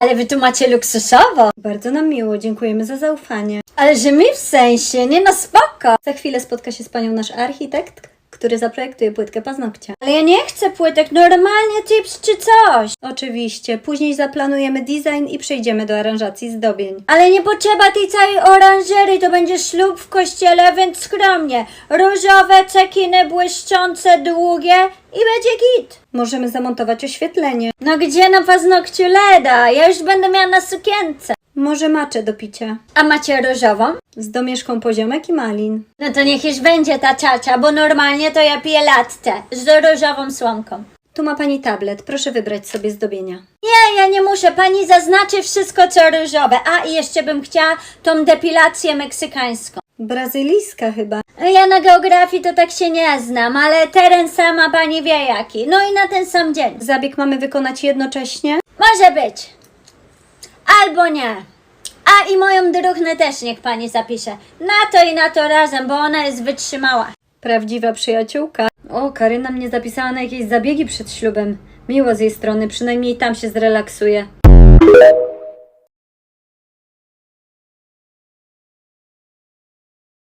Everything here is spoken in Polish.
Ale wy tu macie luksusowo. Bardzo nam miło, dziękujemy za zaufanie. Ale że my w sensie, nie no spoko. Za chwilę spotka się z panią nasz architekt, który zaprojektuje płytkę paznokcia. Ale ja nie chcę płytek, normalnie tips czy coś. Oczywiście, później zaplanujemy design i przejdziemy do aranżacji zdobień. Ale nie potrzeba tej całej oranżerii, to będzie ślub w kościele, więc skromnie. Różowe cekiny błyszczące, długie i będzie git. Możemy zamontować oświetlenie. No gdzie na paznokciu Leda? Ja już będę miała na sukience. Może maczę do picia. A macie różową? Z domieszką poziomek i malin. No to niech już będzie ta czacia, bo normalnie to ja piję latte z różową słomką. Tu ma pani tablet, proszę wybrać sobie zdobienia. Nie, ja nie muszę. Pani zaznaczy wszystko co różowe. A i jeszcze bym chciała tą depilację meksykańską. Brazylijska chyba. Ja na geografii to tak się nie znam, ale teren sama pani wie jaki. No i na ten sam dzień. Zabieg mamy wykonać jednocześnie. Może być. Albo nie. A i moją druchnę też niech pani zapisze. Na to i na to razem, bo ona jest wytrzymała. Prawdziwa przyjaciółka. O, Karyna mnie zapisała na jakieś zabiegi przed ślubem. Miło z jej strony, przynajmniej tam się zrelaksuje.